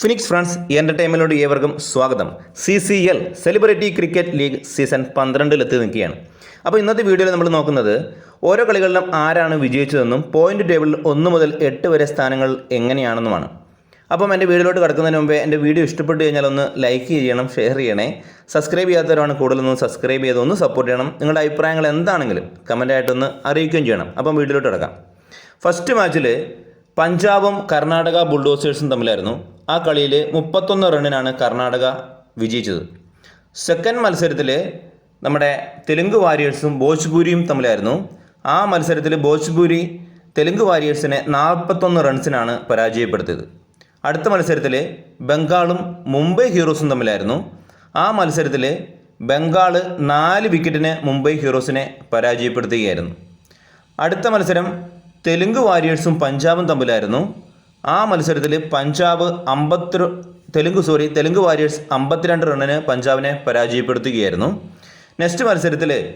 Phoenix friends എന്റർടൈൻമെന്റിനോട് ഏവർക്കും സ്വാഗതം. C C L celebrity cricket league season പന്ത്രണ്ടിലെത്തി നിൽക്കുകയാണ്. അപ്പോൾ ഇന്നത്തെ വീഡിയോയിൽ നമ്മൾ നോക്കുന്നത് ഓരോ കളികളിലും ആരാണ് വിജയിച്ചതെന്നും പോയിന്റ് ടേബിളിൽ ഒന്ന് മുതൽ എട്ട് വരെ സ്ഥാനങ്ങൾ എങ്ങനെയാണെന്നുമാണ്. അപ്പം എന്റെ വീഡിയോയിലോട്ട് കിടക്കുന്നതിന് മുമ്പേ എന്റെ വീഡിയോ ഇഷ്ടപ്പെട്ട് കഴിഞ്ഞാൽ ഒന്ന് ലൈക്ക് ചെയ്യണം ഷെയർ ചെയ്യണേ. സബ്സ്ക്രൈബ് ചെയ്യാത്തവരാണ് കൂടുതലൊന്ന് സബ്സ്ക്രൈബ് ചെയ്ത് ഒന്ന് സപ്പോർട്ട് ചെയ്യണം. നിങ്ങളുടെ അഭിപ്രായങ്ങൾ എന്താണെങ്കിലും കമന്റായിട്ടൊന്ന് അറിയിക്കുകയും ചെയ്യണം. അപ്പം വീഡിയോയിലോട്ട് കിടക്കാം. ഫസ്റ്റ് മാച്ചിൽ പഞ്ചാബും കർണാടക ബുൾഡോസേഴ്സും തമ്മിലായിരുന്നു. ആ കളിയിൽ മുപ്പത്തൊന്ന് റണ്ണിനാണ് കർണാടക വിജയിച്ചത്. സെക്കൻഡ് മത്സരത്തിൽ നമ്മുടെ തെലുങ്ക് വാരിയേഴ്സും ബോജ്പൂരിയും തമ്മിലായിരുന്നു. ആ മത്സരത്തിൽ ബോജ്പൂരി തെലുങ്ക് വാരിയേഴ്സിനെ നാൽപ്പത്തൊന്ന് റൺസിനാണ് പരാജയപ്പെടുത്തിയത്. അടുത്ത മത്സരത്തിൽ ബംഗാളും മുംബൈ ഹീറോസും തമ്മിലായിരുന്നു. ആ മത്സരത്തിൽ ബംഗാൾ നാല് വിക്കറ്റിന് മുംബൈ ഹീറോസിനെ പരാജയപ്പെടുത്തുകയായിരുന്നു. അടുത്ത മത്സരം തെലുങ്ക് വാരിയേഴ്സും പഞ്ചാബും തമ്മിലായിരുന്നു. ആ മത്സരത്തിൽ പഞ്ചാബ് അമ്പത്തി തെലുങ്ക് സോറി തെലുങ്ക് വാരിയേഴ്സ് അമ്പത്തിരണ്ട് റണ്ണിന് പഞ്ചാബിനെ പരാജയപ്പെടുത്തുകയായിരുന്നു. നെക്സ്റ്റ് മത്സരത്തിൽ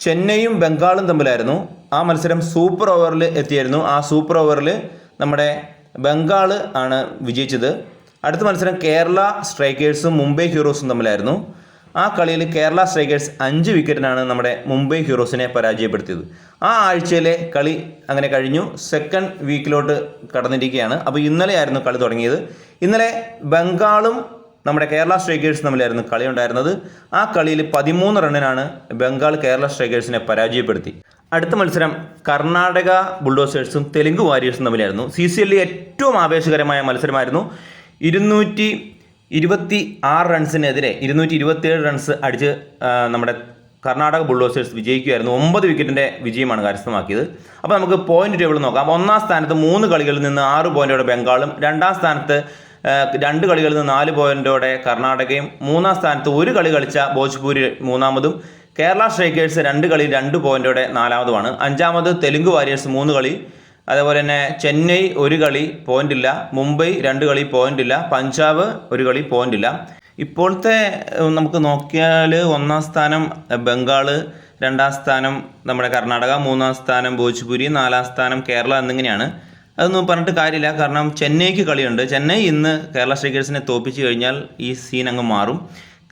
ചെന്നൈയും ബംഗാളും തമ്മിലായിരുന്നു. ആ മത്സരം സൂപ്പർ ഓവറിൽ എത്തിയായിരുന്നു. ആ സൂപ്പർ ഓവറിൽ നമ്മുടെ ബംഗാൾ ആണ് വിജയിച്ചത്. അടുത്ത മത്സരം കേരള സ്ട്രൈക്കേഴ്സും മുംബൈ ഹീറോസും തമ്മിലായിരുന്നു. ആ കളിയിൽ കേരള സ്ട്രൈക്കേഴ്സ് അഞ്ച് വിക്കറ്റിനാണ് നമ്മുടെ മുംബൈ ഹീറോസിനെ പരാജയപ്പെടുത്തിയത്. ആ ആഴ്ചയിലെ കളി അങ്ങനെ കഴിഞ്ഞു. സെക്കൻഡ് വീക്കിലോട്ട് കടന്നിരിക്കുകയാണ്. അപ്പോൾ ഇന്നലെയായിരുന്നു കളി തുടങ്ങിയത്. ഇന്നലെ ബംഗാളും നമ്മുടെ കേരള സ്ട്രൈക്കേഴ്സ് തമ്മിലായിരുന്നു കളി ഉണ്ടായിരുന്നത്. ആ കളിയിൽ പതിമൂന്ന് റണ്ണിനാണ് ബംഗാൾ കേരള സ്ട്രൈക്കേഴ്സിനെ പരാജയപ്പെടുത്തി. അടുത്ത മത്സരം കർണാടക ബുൾഡോസേഴ്സും തെലുങ്ക് വാരിയേഴ്സും തമ്മിലായിരുന്നു. സി സി എല്ലിൽ ഏറ്റവും ആവേശകരമായ മത്സരമായിരുന്നു. ഇരുന്നൂറ്റി ഇരുപത്തി ആറ് റൺസിനെതിരെ ഇരുന്നൂറ്റി ഇരുപത്തിയേഴ് റൺസ് അടിച്ച് നമ്മുടെ കർണാടക ബുൾഡോസേഴ്സ് വിജയിക്കുമായിരുന്നു ഒമ്പത് വിക്കറ്റിന്റെ വിജയമാണ് കരസ്ഥമാക്കിയത്. അപ്പോൾ നമുക്ക് പോയിന്റ് ടേബിൾ നോക്കാം. ഒന്നാം സ്ഥാനത്ത് മൂന്ന് കളികളിൽ നിന്ന് ആറ് പോയിന്റോടെ ബംഗാളും രണ്ടാം സ്ഥാനത്ത് രണ്ട് കളികളിൽ നിന്ന് നാല് പോയിന്റോടെ കർണാടകയും മൂന്നാം സ്ഥാനത്ത് ഒരു കളി കളിച്ച ഭോജ്പൂരി മൂന്നാമതും കേരള സ്ട്രൈക്കേഴ്സ് രണ്ട് കളി രണ്ട് പോയിന്റോടെ നാലാമതുമാണ്. അഞ്ചാമത് തെലുങ്ക് വാരിയേഴ്സ് മൂന്ന് കളി അതേപോലെ തന്നെ ചെന്നൈ ഒരു കളി പോയിന്റ് ഇല്ല മുംബൈ രണ്ട് കളി പോയിന്റ് ഇല്ല പഞ്ചാബ് ഒരു കളി പോയിന്റ് ഇല്ല ഇപ്പോഴത്തെ നമുക്ക് നോക്കിയാൽ ഒന്നാം സ്ഥാനം ബംഗാൾ രണ്ടാം സ്ഥാനം നമ്മുടെ കർണാടക മൂന്നാം സ്ഥാനം ഭോജ്പുരി നാലാം സ്ഥാനം കേരള എന്നിങ്ങനെയാണ്. അതൊന്നും പറഞ്ഞിട്ട് കാര്യമില്ല കാരണം ചെന്നൈക്ക് കളിയുണ്ട്. ചെന്നൈ ഇന്ന് കേരള സ്ട്രൈക്കേഴ്സിനെ തോപ്പിച്ച് കഴിഞ്ഞാൽ ഈ സീൻ അങ്ങ് മാറും.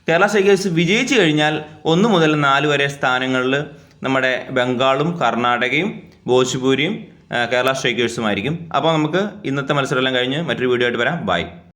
കേരള സ്ട്രൈക്കേഴ്സ് വിജയിച്ചു കഴിഞ്ഞാൽ ഒന്ന് മുതൽ നാല് വരെ സ്ഥാനങ്ങളിൽ നമ്മുടെ ബംഗാളും കർണാടകയും ഭോജ്പൂരിയും കേരള സ്ട്രൈക്കേഴ്സുമായിരിക്കും അപ്പോൾ നമുക്ക് ഇന്നത്തെ മത്സരമെല്ലാം കഴിഞ്ഞ് മറ്റൊരു വീഡിയോ ആയിട്ട് വരാം. ബൈ